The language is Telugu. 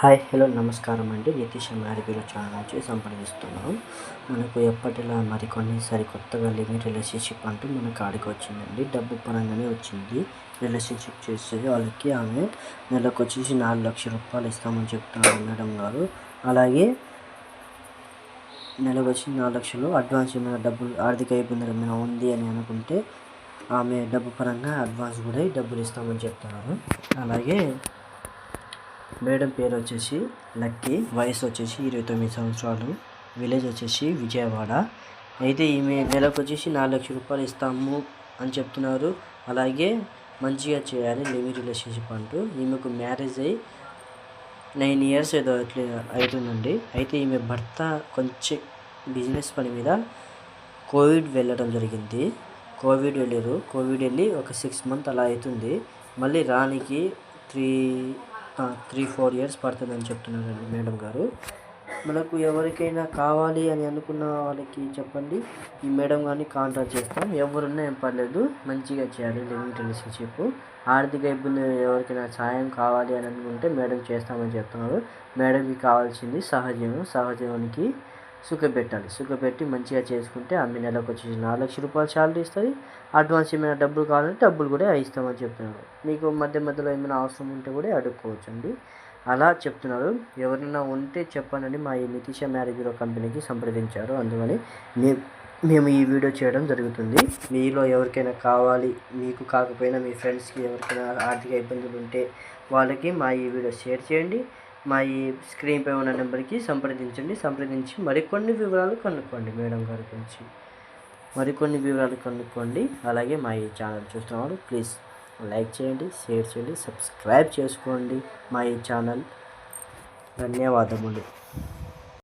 హాయ్ హలో నమస్కారం అండి. నితీష్ మ్యారిబీలో ఛానల్ నుంచి సంప్రదిస్తున్నాం మనకు ఎప్పటిలా మరికొన్ని సరికొత్తగా లివింగ్ రిలేషన్షిప్ అంటూ మన కాడికి వచ్చిందండి. డబ్బు పరంగానే వచ్చింది. రిలేషన్షిప్ చేసేది వాళ్ళకి ఆమె నెలకు వచ్చేసి నాలుగు లక్షల రూపాయలు ఇస్తామని చెప్తున్నారు మేడం గారు. అలాగే నెలకు వచ్చి నాలుగు లక్షలు అడ్వాన్స్ ఏమైనా డబ్బులు ఆర్థిక ఇబ్బందులు ఏమైనా ఉంది అని అనుకుంటే ఆమె డబ్బు పరంగా అడ్వాన్స్ కూడా డబ్బులు ఇస్తామని చెప్తున్నారు. అలాగే మేడం పేరు వచ్చేసి లక్కీ వయసు వచ్చేసి ఇరవై తొమ్మిది సంవత్సరాలు విలేజ్ వచ్చేసి విజయవాడ. అయితే ఈమె నెలకు వచ్చేసి నాలుగు లక్షల రూపాయలు ఇస్తాము అని చెప్తున్నారు. అలాగే మంచిగా చేయాలి లివింగ్ రిలేషన్షిప్ అంటూ. ఈమెకు మ్యారేజ్ అయ్యి నైన్ ఇయర్స్ ఏదో అట్లా అవుతుందండి. అయితే ఈమె భర్త కొంచెం బిజినెస్ పని మీద కోవిడ్ వెళ్ళడం జరిగింది. కోవిడ్ వెళ్ళారు కోవిడ్ వెళ్ళి ఒక సిక్స్ మంత్ అలా అవుతుంది. మళ్ళీ రానికి త్రీ త్రీ ఫోర్ ఇయర్స్ పడుతుందని చెప్తున్నారండి మేడం గారు. మనకు ఎవరికైనా కావాలి అని అనుకున్న వాళ్ళకి చెప్పండి. ఈ మేడం గారిని కాంటాక్ట్ చేస్తాం. ఎవరున్నా ఏం పర్లేదు మంచిగా చేయాలి. లివింగ్ రిలేషన్షిప్ ఆర్థిక ఇబ్బంది ఎవరికైనా సాయం కావాలి అని అనుకుంటే మేడం చేస్తామని చెప్తున్నారు. మేడంకి కావాల్సింది సహజీవనం సహజీవనికి సుఖపెట్టాలి సుఖపెట్టి మంచిగా చేసుకుంటే ఆమె నెలకు వచ్చేసి నాలుగు లక్షల రూపాయలు శాలరీ ఇస్తుంది. అడ్వాన్స్ ఏమైనా డబ్బులు కావాలంటే డబ్బులు కూడా ఇస్తామని చెప్తున్నారు. మీకు మధ్య మధ్యలో ఏమైనా అవసరం ఉంటే కూడా అడుక్కోవచ్చండి. అలా చెప్తున్నారు. ఎవరైనా ఉంటే చెప్పానని మా ఈ నితీష మ్యారేజ్ బ్యూరో కంపెనీకి సంప్రదించారు. అందువల్ల మే మేము ఈ వీడియో చేయడం జరుగుతుంది. మీలో ఎవరికైనా కావాలి మీకు కాకపోయినా మీ ఫ్రెండ్స్కి ఎవరికైనా ఆర్థిక ఇబ్బందులు ఉంటే వాళ్ళకి మా ఈ వీడియో షేర్ చేయండి. మా ఈ స్క్రీన్పై ఉన్న నెంబర్కి సంప్రదించండి. సంప్రదించి మరికొన్ని వివరాలు కనుక్కోండి మేడం గారి గురించి. మరికొన్ని వివరాలు కనుక్కోండి. అలాగే మా ఈ ఛానల్ చూస్తున్నవారు ప్లీజ్ లైక్ చేయండి షేర్ చేయండి సబ్స్క్రైబ్ చేసుకోండి మా ఈ ఛానల్. ధన్యవాదములు.